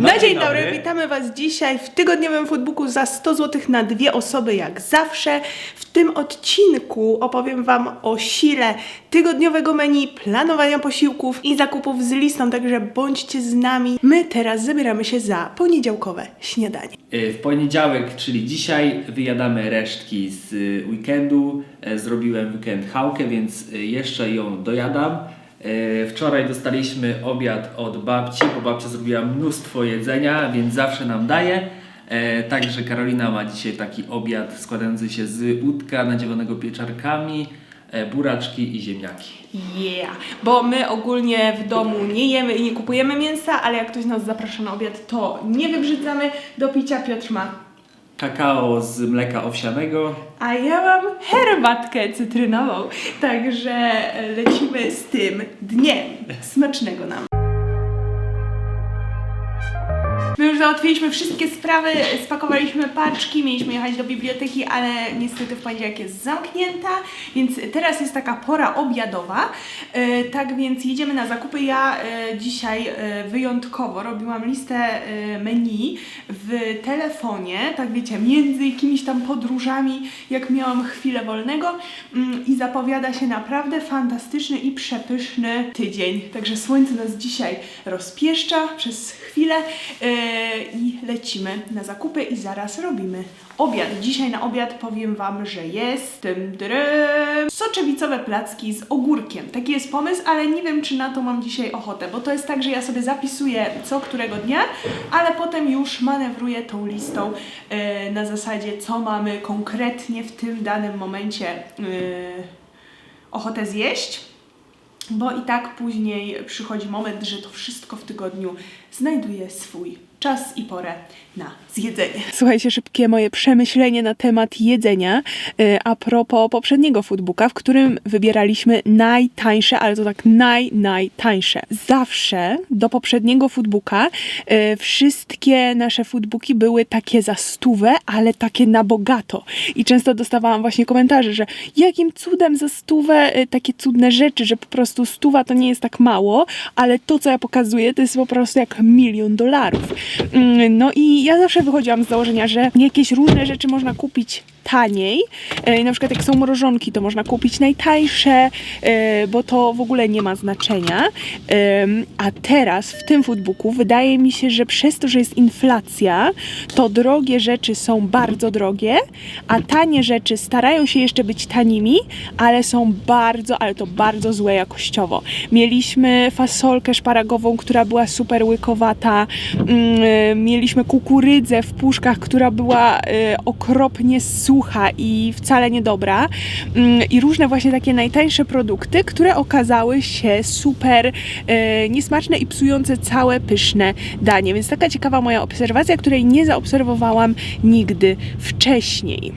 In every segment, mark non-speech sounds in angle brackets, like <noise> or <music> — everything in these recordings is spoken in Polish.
No, dzień dobry, witamy Was dzisiaj w tygodniowym foodbooku za 100 zł na dwie osoby, jak zawsze. W tym odcinku opowiem Wam o sile tygodniowego menu, planowania posiłków i zakupów z listą, także bądźcie z nami. My teraz zabieramy się za poniedziałkowe śniadanie. Y, W poniedziałek, czyli dzisiaj, wyjadamy resztki z weekendu. E, Zrobiłem weekend chałkę, więc y, jeszcze ją dojadam. E, Wczoraj dostaliśmy obiad od babci, bo babcia zrobiła mnóstwo jedzenia, więc zawsze nam daje. E, Także Karolina ma dzisiaj taki obiad składający się z łódka nadziewanego pieczarkami, e, buraczki i ziemniaki. Yeah, bo my ogólnie w domu nie jemy i nie kupujemy mięsa, ale jak ktoś nas zaprasza na obiad, to nie wybrzydzamy. Do picia Piotr ma Kakao z mleka owsianego, A ja mam herbatkę cytrynową, także lecimy z tym dniem. Smacznego nam. My już załatwiliśmy wszystkie sprawy, spakowaliśmy paczki, mieliśmy jechać do biblioteki, ale niestety w poniedziałek jest zamknięta, więc teraz jest taka pora obiadowa. E, tak więc jedziemy na zakupy. Ja e, dzisiaj e, wyjątkowo robiłam listę menu w telefonie, tak wiecie, między jakimiś tam podróżami, jak miałam chwilę wolnego mm, i zapowiada się naprawdę fantastyczny i przepyszny tydzień. Także słońce nas dzisiaj rozpieszcza przez chwilę i lecimy na zakupy i zaraz robimy obiad. Dzisiaj na obiad powiem Wam, że jest tym soczewicowe placki z ogórkiem. Taki jest pomysł, ale nie wiem, czy na to mam dzisiaj ochotę, bo to jest tak, że ja sobie zapisuję co którego dnia, ale potem już manewruję tą listą e, na zasadzie, co mamy konkretnie w tym danym momencie e, ochotę zjeść. Bo i tak później przychodzi moment, że to wszystko w tygodniu znajduje swój czas i porę na zjedzenie. Słuchajcie, szybkie moje przemyślenie na temat jedzenia yy, a propos poprzedniego foodbooka, w którym wybieraliśmy najtańsze, ale to tak naj, najtańsze. Zawsze do poprzedniego foodbooka yy, wszystkie nasze foodbooki były takie za stówę, ale takie na bogato. I często dostawałam właśnie komentarze, że jakim cudem za stówę yy, takie cudne rzeczy, że po prostu stuwa to nie jest tak mało, ale to, co ja pokazuję, to jest po prostu jak milion dolarów. Mm, No i ja zawsze wychodziłam z założenia, że jakieś różne rzeczy można kupić taniej. E, Na przykład jak są mrożonki, to można kupić najtańsze, e, bo to w ogóle nie ma znaczenia. A teraz w tym foodbooku wydaje mi się, że przez to, że jest inflacja, to drogie rzeczy są bardzo drogie, a tanie rzeczy starają się jeszcze być tanimi, ale są bardzo, ale to bardzo złe jakościowo. Mieliśmy fasolkę szparagową, która była super łykowata. Mm, e, Mieliśmy kukurydzę w puszkach, która była okropnie sucha i wcale niedobra. Mm, I różne właśnie takie najtańsze produkty, które okazały się super e, niesmaczne i psujące całe pyszne danie. Więc taka ciekawa moja obserwacja, której nie zaobserwowałam nigdy wcześniej.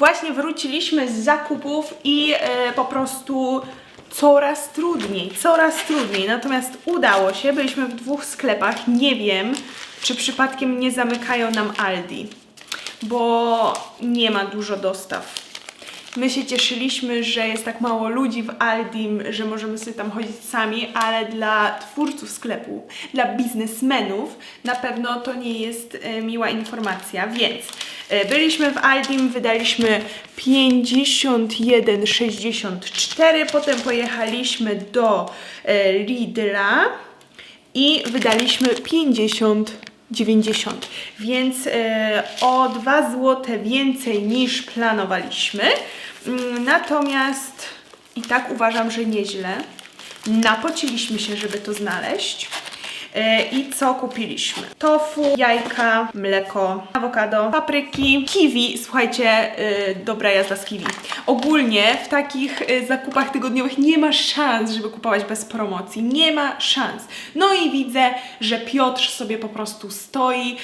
Właśnie wróciliśmy z zakupów i e, po prostu coraz trudniej, coraz trudniej. Natomiast udało się, byliśmy w dwóch sklepach. Nie wiem, czy przypadkiem nie zamykają nam Aldi, bo nie ma dużo dostaw. My się cieszyliśmy, że jest tak mało ludzi w Aldim, że możemy sobie tam chodzić sami, ale dla twórców sklepu, dla biznesmenów na pewno to nie jest e, miła informacja, więc byliśmy w Aldim, wydaliśmy 51,64, potem pojechaliśmy do e, Lidla i wydaliśmy 50 90, więc e, o 2 zł więcej niż planowaliśmy. Mm, Natomiast i tak uważam, że nieźle. Napociliśmy się, żeby to znaleźć. E, I co kupiliśmy? Tofu, jajka, mleko, awokado, papryki, kiwi. Słuchajcie, e, dobra jazda z kiwi. Ogólnie w takich e, zakupach tygodniowych nie ma szans, żeby kupować bez promocji. Nie ma szans. No i widzę, że Piotr sobie po prostu stoi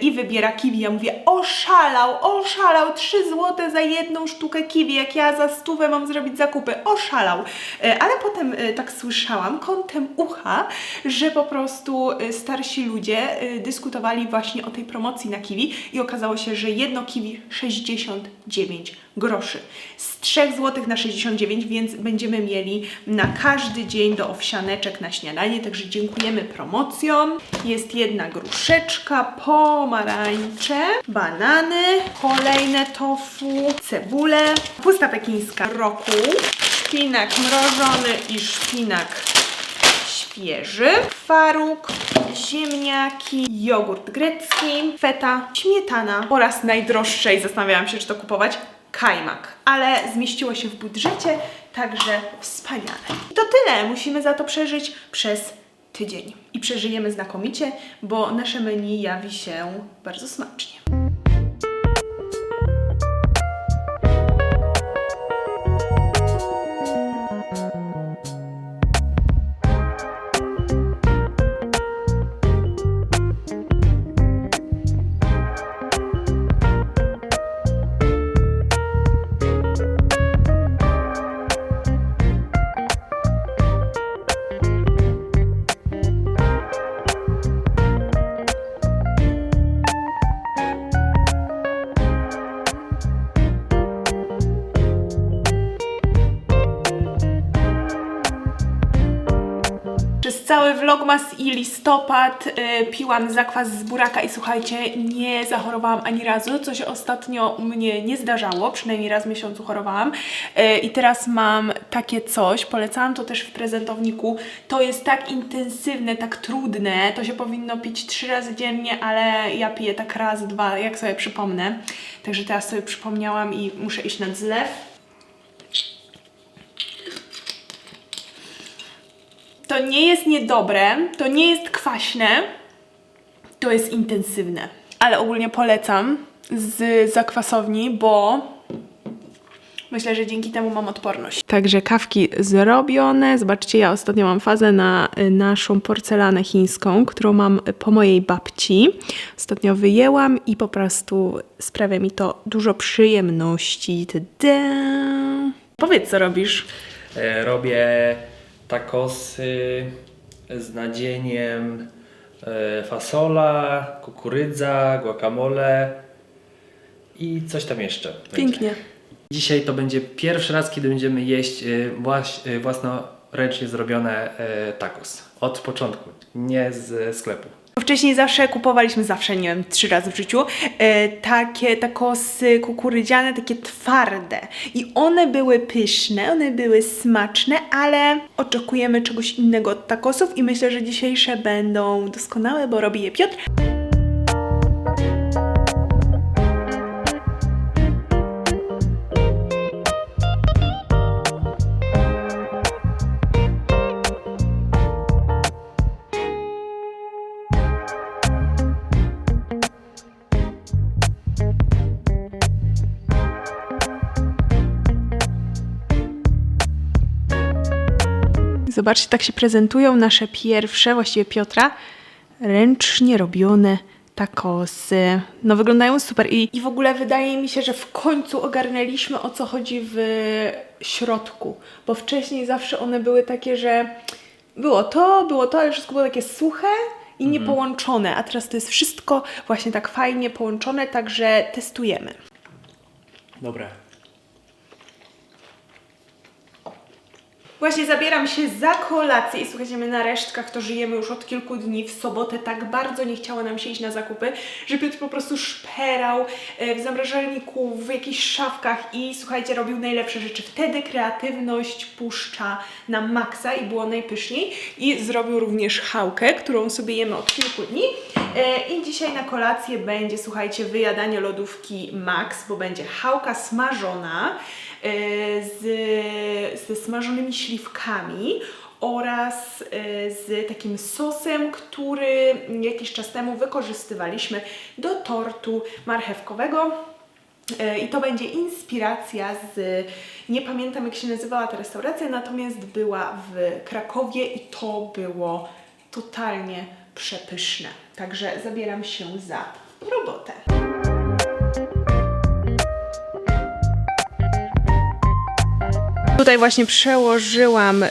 i wybiera kiwi. Ja mówię, oszalał, oszalał, 3 zł za jedną sztukę kiwi, jak ja za stówę mam zrobić zakupy. Oszalał. Ale potem tak słyszałam kątem ucha, że po prostu prostu y, starsi ludzie y, dyskutowali właśnie o tej promocji na kiwi i okazało się, że jedno kiwi 69 groszy. Z 3 zł na 69, więc będziemy mieli na każdy dzień do owsianeczek na śniadanie, także dziękujemy promocjom. Jest jedna gruszeczka, pomarańcze, banany, kolejne tofu, cebule, pusta pekińska roku, szpinak mrożony i szpinak świeży, faruk, ziemniaki, jogurt grecki, feta, śmietana oraz najdroższej, zastanawiałam się, czy to kupować, kajmak. Ale zmieściło się w budżecie, także wspaniale. I to tyle. Musimy za to przeżyć przez tydzień. I przeżyjemy znakomicie, bo nasze menu jawi się bardzo smacznie. Vlogmas i listopad y, piłam zakwas z buraka i słuchajcie, nie zachorowałam ani razu, co się ostatnio u mnie nie zdarzało, przynajmniej raz w miesiącu chorowałam. Y, I teraz mam takie coś, polecałam to też w prezentowniku. To jest tak intensywne, tak trudne, to się powinno pić trzy razy dziennie, ale ja piję tak raz, dwa, jak sobie przypomnę. Także teraz sobie przypomniałam i muszę iść nad zlew. To nie jest niedobre, to nie jest kwaśne, to jest intensywne. Ale ogólnie polecam z zakwasowni, bo myślę, że dzięki temu mam odporność. Także kawki zrobione. Zobaczcie, ja ostatnio mam fazę na y, naszą porcelanę chińską, którą mam po mojej babci. Ostatnio wyjęłam i po prostu sprawia mi to dużo przyjemności. Tada! Powiedz, co robisz. E, Robię takosy z nadzieniem e, fasola, kukurydza, guacamole i coś tam jeszcze. będzie. Pięknie. Dzisiaj to będzie pierwszy raz, kiedy będziemy jeść e, e, własnoręcznie zrobione tacos. Od początku, nie z sklepu. Wcześniej zawsze kupowaliśmy, zawsze, nie wiem, trzy razy w życiu, e, takie takosy kukurydziane, takie twarde. I one były pyszne, one były smaczne, ale oczekujemy czegoś innego od takosów i myślę, że dzisiejsze będą doskonałe, bo robi je Piotr. Zobaczcie, tak się prezentują nasze pierwsze, właściwie Piotra, ręcznie robione takosy. No wyglądają super I, i w ogóle wydaje mi się, że w końcu ogarnęliśmy o co chodzi w środku, bo wcześniej zawsze one były takie, że było to, było to, ale wszystko było takie suche i niepołączone, a teraz to jest wszystko właśnie tak fajnie połączone, także testujemy. Dobre. Właśnie zabieram się za kolację i słuchajcie, my na resztkach to żyjemy już od kilku dni. W sobotę tak bardzo nie chciało nam się iść na zakupy, że Piotr po prostu szperał e, w zamrażalniku, w jakichś szafkach i słuchajcie, robił najlepsze rzeczy. Wtedy kreatywność puszcza na maksa i było najpyszniej. I zrobił również chałkę, którą sobie jemy od kilku dni. E, I dzisiaj na kolację będzie, słuchajcie, wyjadanie lodówki Max, bo będzie chałka smażona z, ze smażonymi śliwkami oraz e, z takim sosem, który jakiś czas temu wykorzystywaliśmy do tortu marchewkowego. E, I to będzie inspiracja z, nie pamiętam jak się nazywała ta restauracja, natomiast była w Krakowie i to było totalnie przepyszne. Także zabieram się za robotę. Tutaj właśnie przełożyłam y,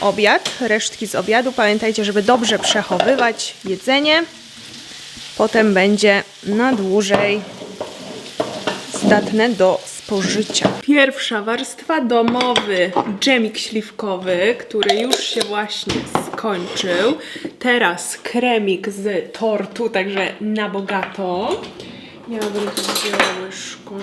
obiad, resztki z obiadu. Pamiętajcie, żeby dobrze przechowywać jedzenie. Potem będzie na dłużej zdatne do spożycia. Pierwsza warstwa domowy dżemik śliwkowy, który już się właśnie skończył. Teraz kremik z tortu, także na bogato. Ja bym wzięła łyżką.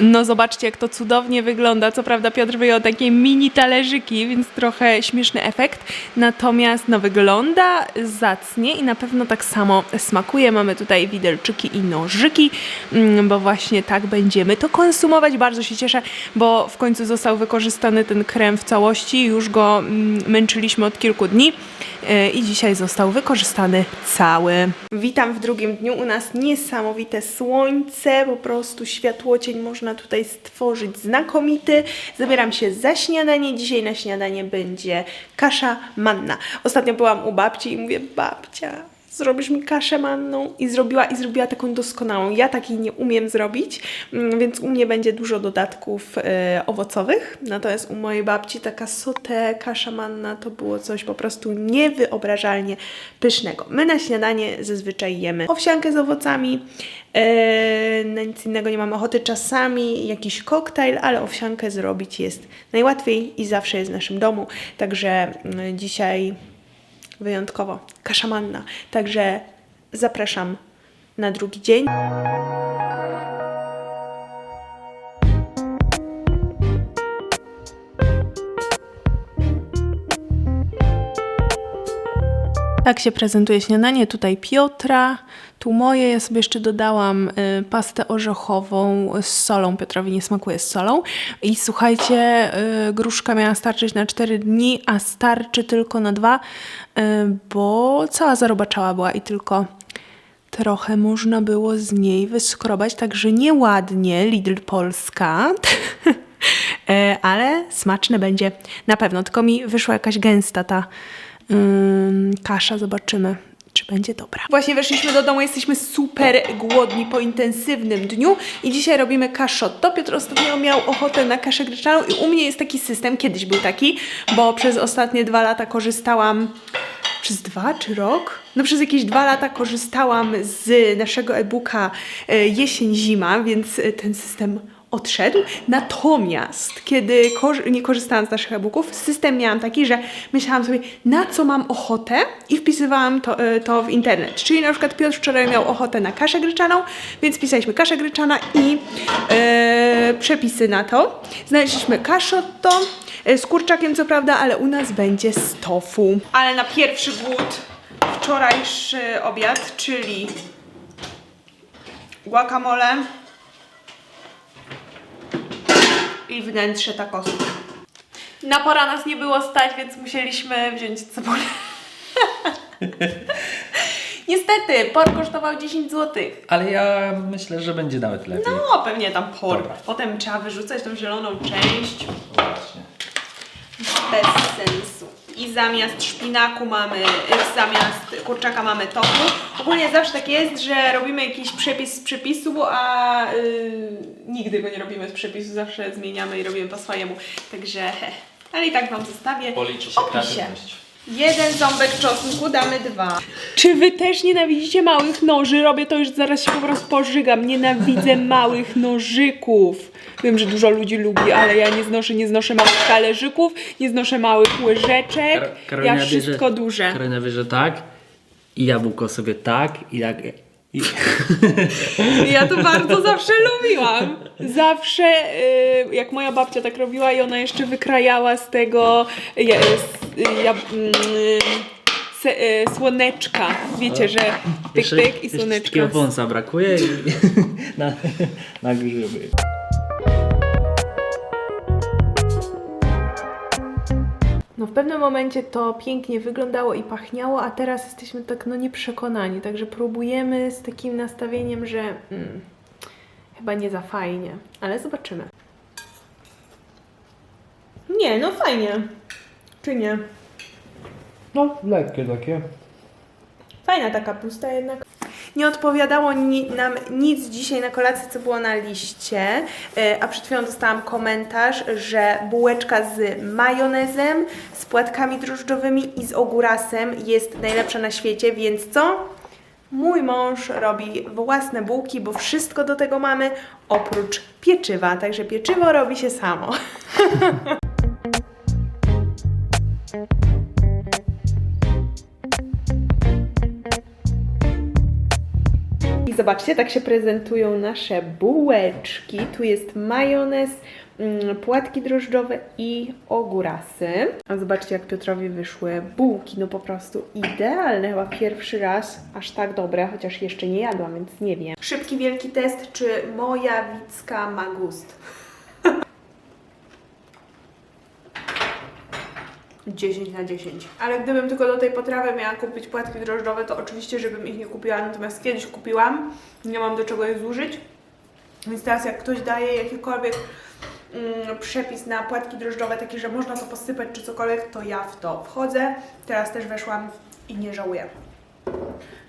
No zobaczcie, jak to cudownie wygląda. Co prawda Piotr wyjął takie mini talerzyki, więc trochę śmieszny efekt. Natomiast no wygląda zacnie i na pewno tak samo smakuje. Mamy tutaj widelczyki i nożyki, mm, bo właśnie tak będziemy to konsumować. Bardzo się cieszę, bo w końcu został wykorzystany ten krem w całości. Już go mm, męczyliśmy od kilku dni e, i dzisiaj został wykorzystany cały. Witam w drugim dniu. U nas niesamowite słońce, po prostu światłocień można tutaj stworzyć znakomity. Zabieram się za śniadanie. Dzisiaj na śniadanie będzie kasza manna. Ostatnio byłam u babci i mówię, babcia, zrobisz mi kaszę manną i zrobiła i zrobiła taką doskonałą. Ja takiej nie umiem zrobić, mm, więc u mnie będzie dużo dodatków e, owocowych. Natomiast u mojej babci taka sauté, kasza manna to było coś po prostu niewyobrażalnie pysznego. My na śniadanie zazwyczaj jemy owsiankę z owocami. E, na nic innego nie mamy ochoty. Czasami jakiś koktajl, ale owsiankę zrobić jest najłatwiej i zawsze jest w naszym domu. Także mm, dzisiaj wyjątkowo kasza manna. Także zapraszam na drugi dzień. Tak się prezentuje śniadanie. Tutaj Piotra, tu moje. Ja sobie jeszcze dodałam y, pastę orzechową z solą. Piotrowi nie smakuje z solą. I słuchajcie, y, gruszka miała starczyć na 4 dni, a starczy tylko na 2, y, bo cała zarobaczała była i tylko trochę można było z niej wyskrobać, także nieładnie Lidl Polska. <laughs> E, ale smaczne będzie na pewno. Tylko mi wyszła jakaś gęsta ta kasza. Zobaczymy, czy będzie dobra. Właśnie weszliśmy do domu, jesteśmy super głodni po intensywnym dniu i dzisiaj robimy kaszotto. Piotr ostatnio miał ochotę na kaszę gryczaną i u mnie jest taki system, kiedyś był taki, bo przez ostatnie dwa lata korzystałam przez dwa czy rok? No przez jakieś dwa lata korzystałam z naszego e-booka e, jesień-zima, więc e, ten system odszedł. Natomiast kiedy korzy- nie korzystałam z naszych e-booków, system miałam taki, że myślałam sobie, na co mam ochotę i wpisywałam to, e, to w internet. Czyli na przykład Piotr wczoraj miał ochotę na kaszę gryczaną, więc pisaliśmy kaszę gryczana i e, przepisy na to. Znaleźliśmy kaszotto, e, z kurczakiem co prawda, ale u nas będzie z tofu. Ale na pierwszy głód wczorajszy obiad, czyli guacamole wnętrze takosów. Na pora nas nie było stać, więc musieliśmy wziąć cebulę. <laughs> Niestety, por kosztował 10 zł. Ale ja myślę, że będzie nawet lepiej. No, pewnie tam por. Dobra. Potem trzeba wyrzucać tą zieloną część. Właśnie. Bez sensu. I zamiast szpinaku mamy, y, zamiast kurczaka mamy tofu. Ogólnie zawsze tak jest, że robimy jakiś przepis z przepisu, a y, nigdy go nie robimy z przepisu, zawsze zmieniamy i robimy po swojemu. Także, he. ale i tak Wam zostawię. Policzy w opisie. Jeden ząbek czosnku, damy dwa. Czy wy też nienawidzicie małych noży? Robię to już zaraz się po prostu pożygam. Nienawidzę małych nożyków. Wiem, że dużo ludzi lubi, ale ja nie znoszę, nie znoszę małych talerzyków, nie znoszę małych łyżeczek. ja wszystko duże. Karolina wie, że tak. I jabłko sobie tak. I jak... I... <laughs> Ja to bardzo zawsze lubiłam. Zawsze, y, jak moja babcia tak robiła i ona jeszcze wykrajała z tego ja, ja, mm, se, y, słoneczka. Wiecie, że tyk, Jeszcze- tyk i jeszcze słoneczka. Takiego wąsa brakuje i <laughs> na, na grzyby. No w pewnym momencie to pięknie wyglądało i pachniało, a teraz jesteśmy tak no nieprzekonani, także próbujemy z takim nastawieniem, że mm, chyba nie za fajnie, ale zobaczymy. Nie, no fajnie. Czy nie? No, lekkie takie. Fajna ta kapusta jednak. Nie odpowiadało ni nam nic dzisiaj na kolację, co było na liście, e, a przed chwilą dostałam komentarz, że bułeczka z majonezem, z płatkami drożdżowymi i z ogórasem jest najlepsza na świecie, więc co? Mój mąż robi własne bułki, bo wszystko do tego mamy, oprócz pieczywa, także pieczywo robi się samo. <laughs> zobaczcie, tak się prezentują nasze bułeczki. Tu jest majonez, mm, płatki drożdżowe i ogórasy. A zobaczcie, jak Piotrowi wyszły bułki. No po prostu idealne. Chyba pierwszy raz aż tak dobre, chociaż jeszcze nie jadłam, więc nie wiem. Szybki, wielki test, czy moja wicka ma gust. 10 na 10. Ale gdybym tylko do tej potrawy miała kupić płatki drożdżowe, to oczywiście, żebym ich nie kupiła, natomiast kiedyś kupiłam, nie mam do czego je zużyć. Więc teraz jak ktoś daje jakikolwiek mm, przepis na płatki drożdżowe, taki, że można to posypać czy cokolwiek, to ja w to wchodzę. Teraz też weszłam i nie żałuję.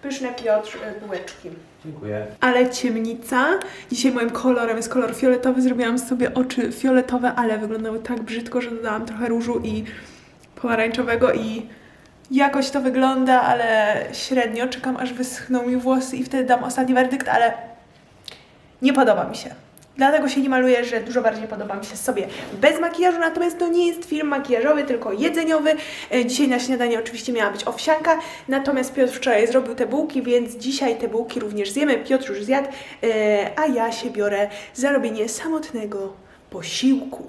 Pyszne Piotr y, bułeczki. Dziękuję. Ale ciemnica. Dzisiaj moim kolorem jest kolor fioletowy. Zrobiłam sobie oczy fioletowe, ale wyglądały tak brzydko, że dodałam trochę różu i pomarańczowego i jakoś to wygląda, ale średnio. Czekam aż wyschną mi włosy i wtedy dam ostatni werdykt, ale nie podoba mi się. Dlatego się nie maluję, że dużo bardziej podoba mi się sobie bez makijażu, natomiast to nie jest film makijażowy, tylko jedzeniowy. E, Dzisiaj na śniadanie oczywiście miała być owsianka, natomiast Piotr wczoraj zrobił te bułki, więc dzisiaj te bułki również zjemy. Piotr już zjadł, e, a ja się biorę za robienie samotnego posiłku.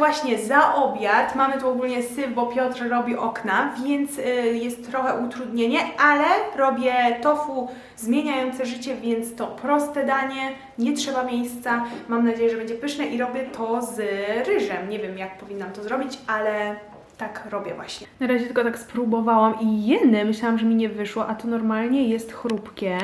Właśnie za obiad. Mamy tu ogólnie syf, bo Piotr robi okna, więc y, jest trochę utrudnienie, ale robię tofu zmieniające życie, więc to proste danie, nie trzeba miejsca. Mam nadzieję, że będzie pyszne i robię to z ryżem. Nie wiem, jak powinnam to zrobić, ale tak robię właśnie. Na razie tylko tak spróbowałam i jeny, myślałam, że mi nie wyszło, a to normalnie jest chrupkie.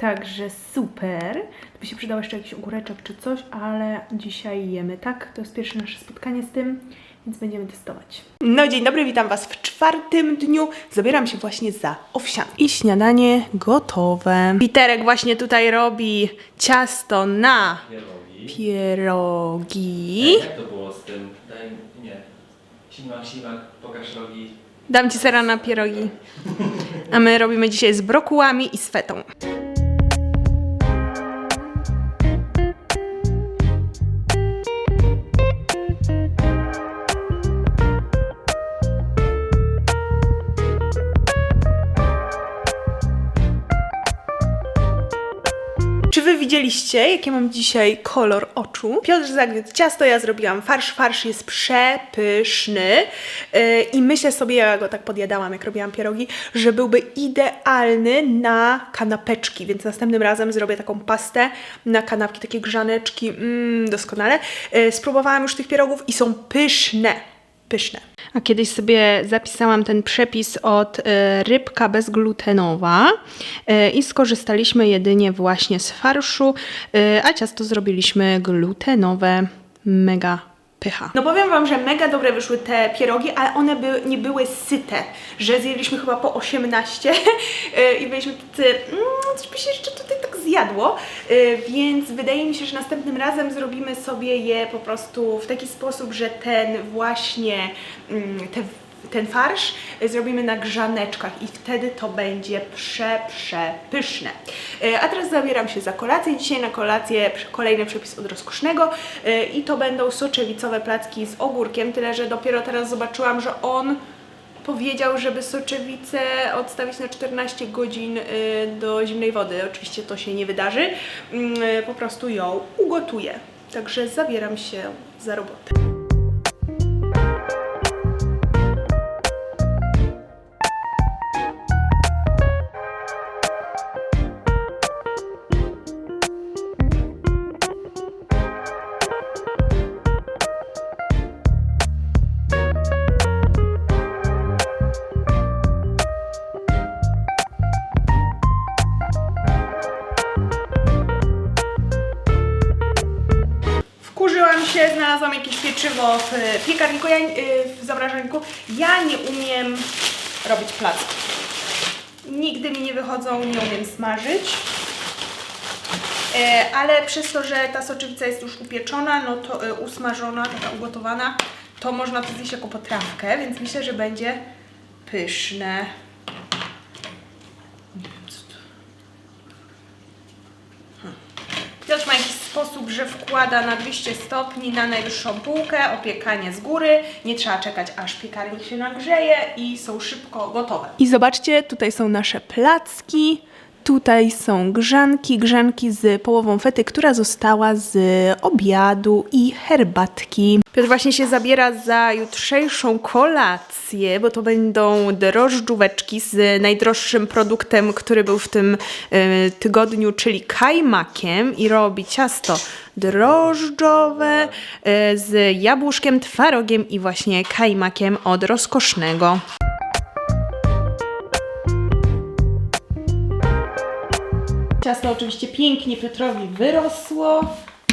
Także super. By się przydał jeszcze jakiś ogóreczek czy coś, ale dzisiaj jemy, tak? To jest pierwsze nasze spotkanie z tym, więc będziemy testować. No dzień dobry, witam Was w czwartym dniu. Zabieram się właśnie za owsiankę. I śniadanie gotowe. Piterek właśnie tutaj robi ciasto na Pierogi. pierogi. Jak to było z tym? Daj, nie. Ślimak, ślimak, pokaż rogi. Dam Ci sera na pierogi. A my robimy dzisiaj z brokułami i z fetą. Widzieliście, jakie mam dzisiaj kolor oczu? Piotr zagniótł ciasto, ja zrobiłam farsz. Farsz jest przepyszny yy, i myślę sobie, ja go tak podjadałam, jak robiłam pierogi, że byłby idealny na kanapeczki, więc następnym razem zrobię taką pastę na kanapki, takie grzaneczki, mm, doskonale. Yy, spróbowałam już tych pierogów i są pyszne pyszne. A kiedyś sobie zapisałam ten przepis od e, rybka bezglutenowa e, i skorzystaliśmy jedynie właśnie z farszu, e, a ciasto zrobiliśmy glutenowe. Mega pycha. No powiem Wam, że mega dobre wyszły te pierogi, ale one by, nie były syte, że zjedliśmy chyba po 18 e, <laughs> i byliśmy tacy, mm, coś by się jeszcze tutaj tak zjadło, e, więc wydaje mi się, że następnym razem zrobimy sobie je po prostu w taki sposób, że ten właśnie, mm, te ten farsz zrobimy na grzaneczkach i wtedy to będzie prze, przepyszne. E, A teraz zabieram się za kolację. Dzisiaj na kolację kolejny przepis od rozkosznego e, i to będą soczewicowe placki z ogórkiem, tyle że dopiero teraz zobaczyłam, że on powiedział, żeby soczewicę odstawić na 14 godzin do zimnej wody. Oczywiście to się nie wydarzy. Mm, Po prostu ją ugotuję. Także zabieram się za robotę. Ja nie umiem robić placków. Nigdy mi nie wychodzą, nie umiem smażyć. E, ale przez to, że ta soczewica jest już upieczona, no to e, usmażona, taka ugotowana, to można to zjeść jako potrawkę, więc myślę, że będzie pyszne. Nie wiem, co to- Hm. Piotr ma jakiś że wkłada na 200 stopni na najwyższą półkę, opiekanie z góry, nie trzeba czekać aż piekarnik się nagrzeje i są szybko gotowe. I zobaczcie, tutaj są nasze placki, tutaj są grzanki, grzanki z połową fety, która została z obiadu i herbatki. Piotr właśnie się zabiera za jutrzejszą kolację, bo to będą drożdżóweczki z najdroższym produktem, który był w tym e, tygodniu, czyli kajmakiem i robi ciasto drożdżowe e, z jabłuszkiem, twarogiem i właśnie kajmakiem od rozkosznego. Oczywiście pięknie Piotrowi wyrosło,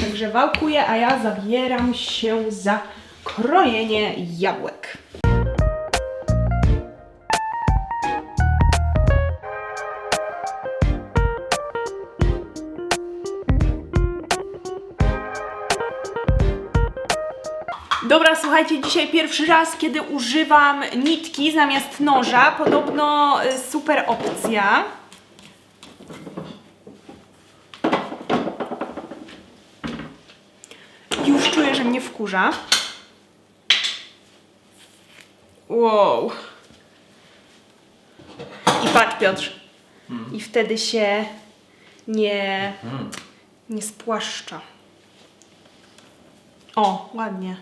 także wałkuję, a ja zabieram się za krojenie jabłek. Dobra, słuchajcie, dzisiaj pierwszy raz, kiedy używam nitki zamiast noża. Podobno y, super opcja. Już wkurza. Wow. I patrz, Piotr. I wtedy się nie, nie spłaszcza. O, ładnie.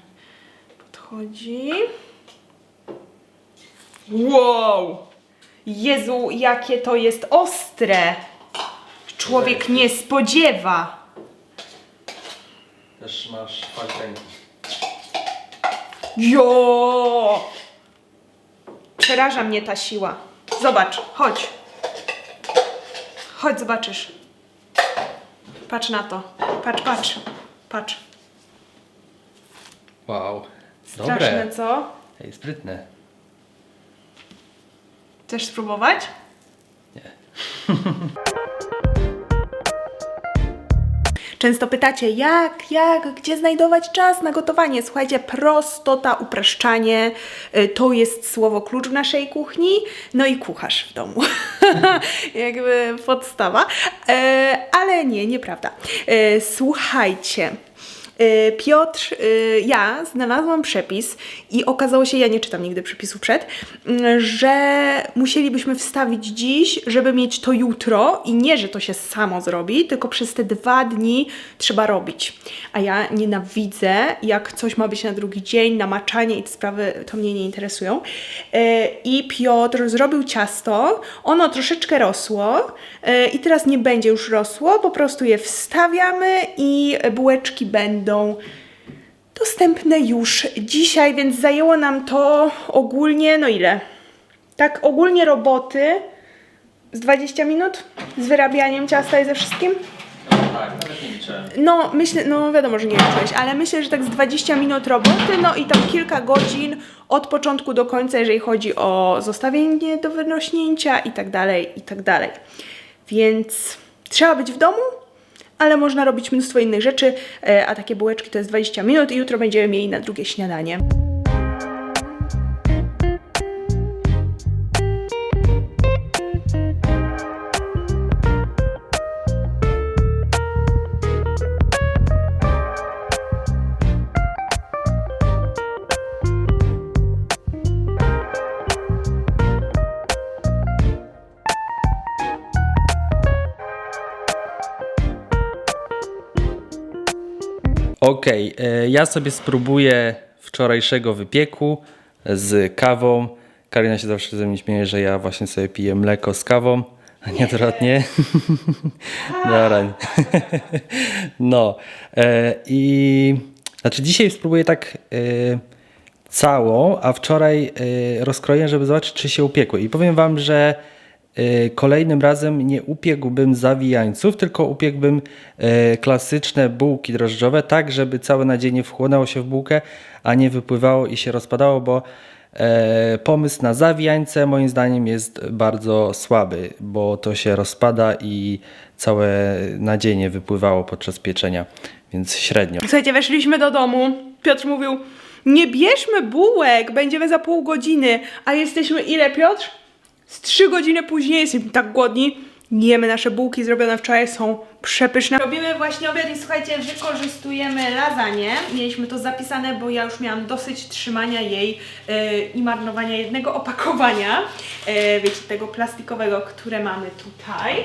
Podchodzi. Wow! Jezu, jakie to jest ostre! Człowiek nie spodziewa. Też masz palcenki. Jo! Przeraża mnie ta siła. Zobacz, chodź. Chodź, zobaczysz. Patrz na to. Patrz, patrz. Patrz. Wow. Straszne, co? Ej, sprytne. Chcesz spróbować? Nie. <laughs> Często pytacie, jak, jak, gdzie znajdować czas na gotowanie? Słuchajcie, prostota, upraszczanie y, to jest słowo klucz w naszej kuchni, no i kucharz w domu. <laughs> Jakby podstawa. E, ale nie, nieprawda. E, słuchajcie. E, Piotr, e, ja znalazłam przepis i okazało się, ja nie czytam nigdy przepisu przed, m, że musielibyśmy wstawić dziś, żeby mieć to jutro i nie, że to się samo zrobi, tylko przez te dwa dni trzeba robić. A ja nienawidzę, jak coś ma być na drugi dzień, namaczanie i te sprawy to mnie nie interesują. I Piotr zrobił ciasto, ono troszeczkę rosło i teraz nie będzie już rosło, po prostu je wstawiamy i bułeczki będą dostępne już dzisiaj, więc zajęło nam to ogólnie, no ile? Tak ogólnie roboty z 20 minut z wyrabianiem ciasta i ze wszystkim? No, myślę, no wiadomo, że nie liczyłeś, ale myślę, że tak z 20 minut roboty, no i tam kilka godzin od początku do końca, jeżeli chodzi o zostawienie do wyrośnięcia i tak dalej, i tak dalej. Więc trzeba być w domu, ale można robić mnóstwo innych rzeczy, e, a takie bułeczki to jest 20 minut i jutro będziemy mieli na drugie śniadanie. Okej, e, ja sobie spróbuję wczorajszego wypieku z kawą. Karina się zawsze ze mnie śmieje, że ja właśnie sobie piję mleko z kawą, a nie odwrotnie. <laughs> Dobra. no e, i znaczy dzisiaj spróbuję tak e, całą, a wczoraj e, rozkroję, żeby zobaczyć, czy się upiekły. I powiem wam, że kolejnym razem nie upiekłbym zawijańców, tylko upiekłbym e, klasyczne bułki drożdżowe, tak żeby całe nadzienie wchłonęło się w bułkę, a nie wypływało i się rozpadało, bo e, pomysł na zawijańce moim zdaniem jest bardzo słaby, bo to się rozpada i całe nadzienie wypływało podczas pieczenia, więc średnio. Słuchajcie, weszliśmy do domu. Piotr mówił, nie bierzmy bułek, będziemy za pół godziny. A jesteśmy ile, Piotr? Z trzy godziny później jesteśmy tak głodni. Jemy nasze bułki zrobione wczoraj, są przepyszne. Robimy właśnie obiad i słuchajcie, wykorzystujemy lasagne. Mieliśmy to zapisane, bo ja już miałam dosyć trzymania jej e, i marnowania jednego opakowania. E, wiecie, tego plastikowego, które mamy tutaj.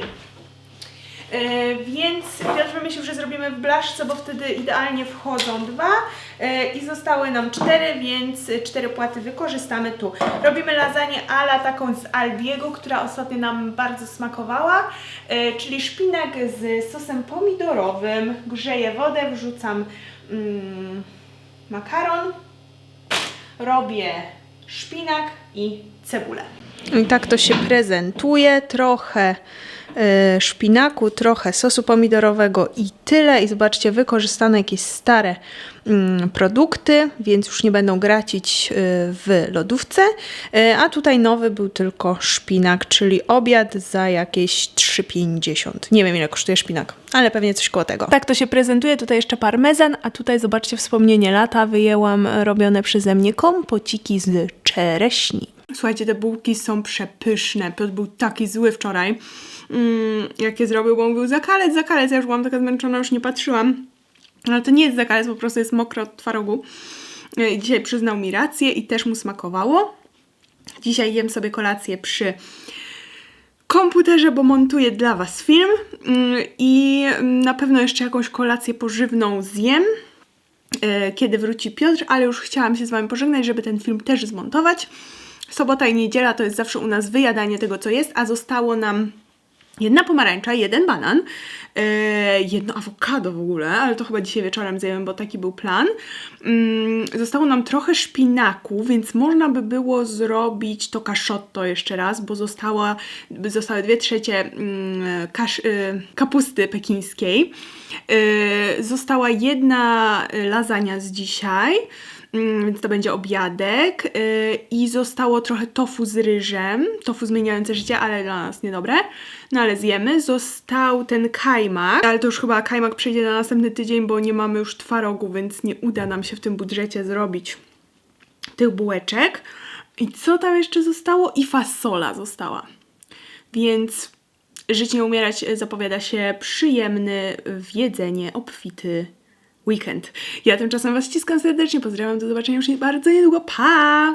E, więc Piotr wymyślił, że zrobimy w blaszce, bo wtedy idealnie wchodzą dwa e, i zostały nam cztery, więc cztery płaty wykorzystamy tu. Robimy lasagne ala taką z Aldiego, która ostatnio nam bardzo smakowała, e, czyli szpinak z sosem pomidorowym. Grzeję wodę, wrzucam mm, makaron, robię szpinak i cebulę. I tak to się prezentuje. Trochę szpinaku, trochę sosu pomidorowego i tyle. I zobaczcie, wykorzystane jakieś stare mm, produkty, więc już nie będą gracić e, w lodówce. E, a tutaj nowy był tylko szpinak, czyli obiad za jakieś 3,50. Nie wiem ile kosztuje szpinak, ale pewnie coś koło tego. Tak to się prezentuje. Tutaj jeszcze parmezan, a tutaj zobaczcie wspomnienie lata. Wyjęłam robione przeze mnie kompociki z czereśni. Słuchajcie, te bułki są przepyszne. Piotr był taki zły wczoraj, mm, jak je zrobił, bo mówił zakalec, zakalec. Ja już byłam taka zmęczona, już nie patrzyłam. Ale to nie jest zakalec, po prostu jest mokro od twarogu. I dzisiaj przyznał mi rację i też mu smakowało. Dzisiaj jem sobie kolację przy komputerze, bo montuję dla Was film mm, i na pewno jeszcze jakąś kolację pożywną zjem e, kiedy wróci Piotr, ale już chciałam się z Wami pożegnać, żeby ten film też zmontować. Sobota i niedziela to jest zawsze u nas wyjadanie tego, co jest, a zostało nam jedna pomarańcza, jeden banan, e, jedno awokado w ogóle, ale to chyba dzisiaj wieczorem zjemy, bo taki był plan. Mm, zostało nam trochę szpinaku, więc można by było zrobić to kaszotto jeszcze raz, bo została, zostały dwie trzecie mm, kasz, y, kapusty pekińskiej. Y, została jedna lasagna z dzisiaj. Mm, więc to będzie obiadek. Yy, I zostało trochę tofu z ryżem. Tofu zmieniające życie, ale dla nas niedobre. No ale zjemy. Został ten kajmak, ale to już chyba kajmak przejdzie na następny tydzień, bo nie mamy już twarogu, więc nie uda nam się w tym budżecie zrobić tych bułeczek. I co tam jeszcze zostało? I fasola została. Więc żyć nie umierać zapowiada się przyjemny w jedzenie, obfity weekend. Ja tymczasem Was ściskam serdecznie, pozdrawiam, do zobaczenia już bardzo niedługo, pa!